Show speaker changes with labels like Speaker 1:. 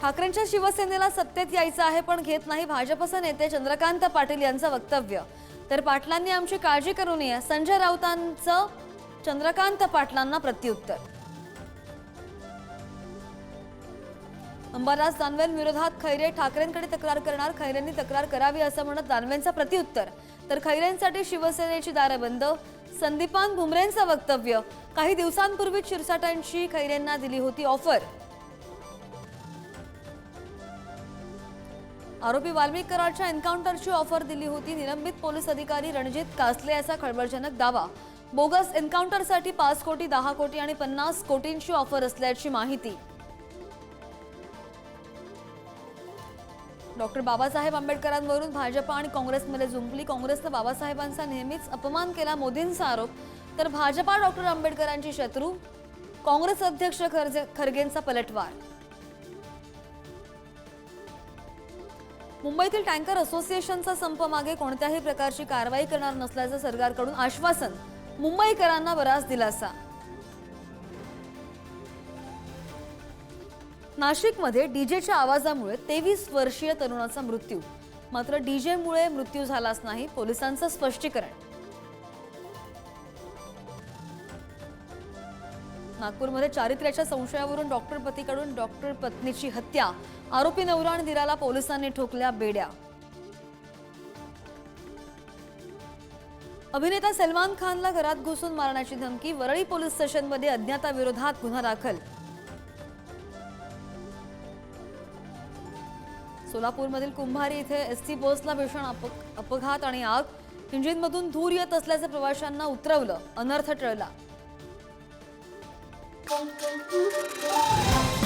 Speaker 1: ठाकरेंच्या शिवसेनेला सत्तेत यायचं आहे पण घेत नाही भाजपचे नेते चंद्रकांत पाटील यांचं वक्तव्य. तर पाटलांनी आमची काळजी करू नये संजय राऊतांचं चंद्रकांत पाटलांना प्रत्युत्तर. अंबादास दानवेंविरोधात खैरे ठाकरेंकडे तक्रार करणार खैरेंनी तक्रार करावी असं म्हणत दानवेंचं प्रत्युत्तर. तर खैरेंसाठी शिवसेनेची दारं बंद संदीपान भुमरेंचं वक्तव्य. काही दिवसांपूर्वी शिरसाटांची खैरेंना दिली होती ऑफर. आरोपी वाल्मिक कराडच्या एन्काउंटरची ऑफर दिली होती. निलंबित पोलीस अधिकारी रणजित कासले याचा खळबळजनक दावा. बोगस एन्काउंटरसाठी पाच कोटी दहा कोटी आणि पन्नास कोटींची ऑफर असल्याची माहिती. डॉक्टर बाबासाहेब आंबेडकरांवरून भाजपा आणि काँग्रेसमध्ये जुंपली. काँग्रेसनं बाबासाहेबांचा नेहमीच अपमान केला मोदींचा आरोप. तर भाजपा डॉक्टर आंबेडकरांची शत्रू. काँग्रेस अध्यक्ष खरजे खरगेंचा पलटवार. मुंबईतील टँकर असोसिएशनचा संप मागे कोणत्याही प्रकारची कारवाई करणार नसल्याचं सरकारकडून आश्वासन मुंबईकरांना बराच दिलासा. नाशिकमध्ये डीजेच्या आवाजामुळे तेवीस वर्षीय तरुणाचा मृत्यू. मात्र डीजेमुळे मृत्यू झालाच नाही पोलिसांचं स्पष्टीकरण. नागपूरमध्ये चारित्र्याच्या संशयावरून डॉक्टर पतीकडून डॉक्टर पत्नीची हत्या. आरोपी नवरा आणि दिराला पोलिसांनी ठोकल्या बेड्या. अभिनेता सलमान खानला घरात घुसून मारण्याची धमकी वरळी पोलीस स्टेशनमध्ये अज्ञाताविरोधात गुन्हा दाखल. सोलापूरमधील कुंभारी इथे एस टी बसला भीषण अपघात आणि आग. इंजिनमधून धूर येत असल्याचं प्रवाशांना उतरवलं अनर्थ टळला. Música